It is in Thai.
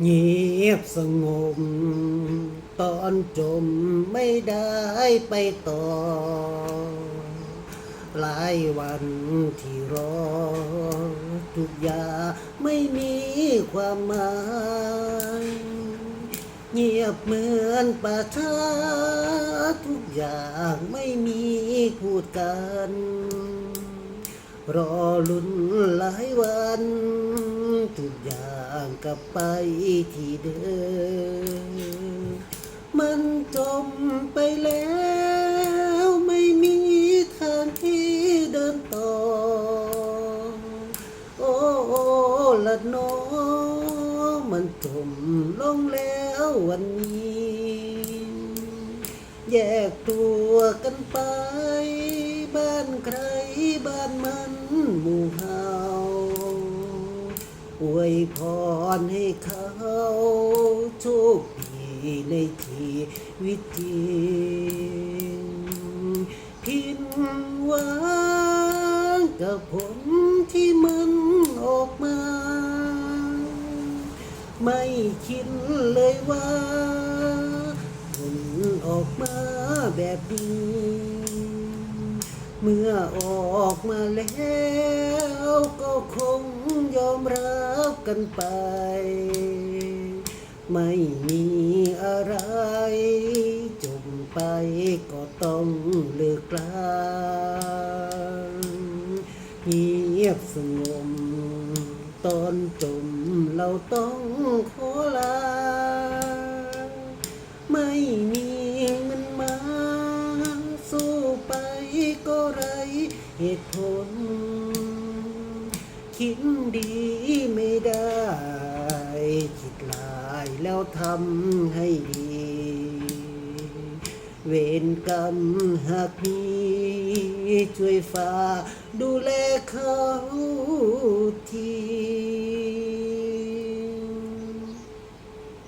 เงียบสงบตอนจมไม่ได้ไปต่อ หลายวันที่รอ ทุกอย่างไม่มีความหมาย เงียบเหมือนป่าช้าทุกอย่างไม่มีพูดกัน รอลุ้นหลายวัน ทุกอย่างกลับไปที่เดิมมันจมไปแล้วไม่มีทางที่เดินต่อ โอ้ละเนอมันจมลงแล้ววันนี้ แยกตัวกันไปบ้านใครบ้านมัน หมู่เฮาอวยพรให้เขาโชคดีในชีวิตจริงผิดหวังกับผลที่มันออกมา ไม่คิดเลยว่าผลออกมาแบบนี้ เมื่อออกมาแล้วก็คงยอมรับกันไป ไม่มีอะไร จมไปก็ต้องเลิกลาเงียบสงบตอนจมเราต้องขอลา เหตุผล คิดดีไม่ได้ คิดลายแล้วทำให้ดี เวรกรรมหากมีช่วยฟ้าดูแลเขาที